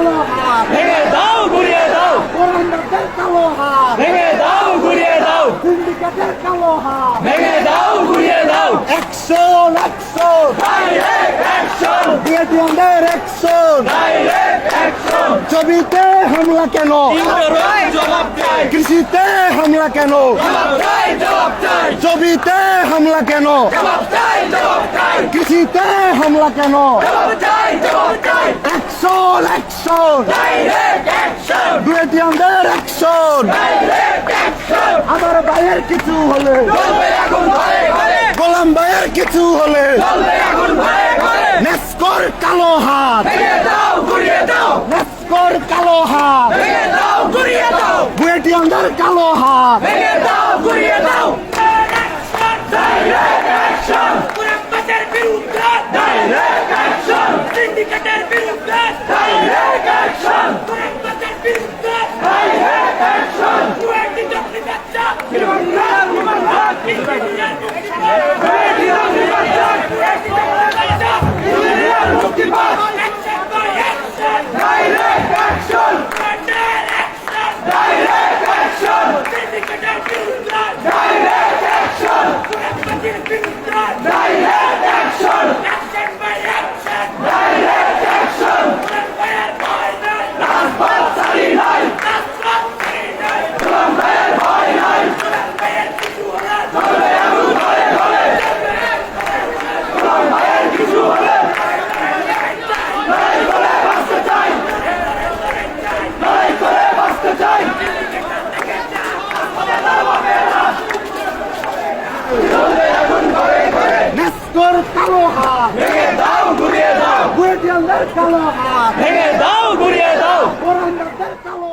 কালো হাত ভেঙে দাও ঘুরিয়ে দাও। কোরআনদের কালো হাত। ভেঙে দাও ঘুরিয়ে দাও। সিন্ডিকেটের কালো হাত। ভেঙে দাও ঘুরিয়ে দাও। একশন একশন ডাইরেক্ট অ্যাকশন বিএটিএমদের একশন ডাইরেক্ট অ্যাকশন ছবিতে হামলা কেন? কৃষিতে হামলা কেন? ছবিতে হামলা কেন? কৃষিতে হামলা কেন? আমার ভাইয়ের কিছু হলে। গোলাম ভাইয়ের কিছু হলে। নেস্কর কালো হাত। নেস্কর কালো হাত। বিএটিএমদের কালো হাত। ভেঙে দাও ঘুরিয়ে দাও ডাইরেক্ট অ্যাকশন পুরস্কারের বিরুদ্ধে ডাইরেক্ট অ্যাকশন সিন্ডিকেটের বিরুদ্ধে ডাইরেক্ট অ্যাকশন পুরস্কারের বিরুদ্ধে ডাইরেক্ট অ্যাকশন কুয়েতি চাকরি বাচ্চা ইমানদার ইমানদার engineer direct action direct action সিন্ডিকেটের বিরুদ্ধে ডাইরেক্ট অ্যাকশন পুরস্কারের বিরুদ্ধে direct action action by action direct action পুরস্কারের ভয় নাই রাজপথ ছাড়ি নাই রাজপথ ছাড়ি নাই পুরস্কারের ভয় নাই পুরস্কারের কিছু হলে চলবে এখন ঘরে ঘরে পুরস্কারের কিছু হলে লড়াই করে বাঁচতে চাই লড়াই করে বাঁচতে চাই নেস্কর কালো হাত ভেঙে দাও ঘুরিয়ে দাও ভেঙে দাও ঘুরিয়ে দাও। কোরআন কালো।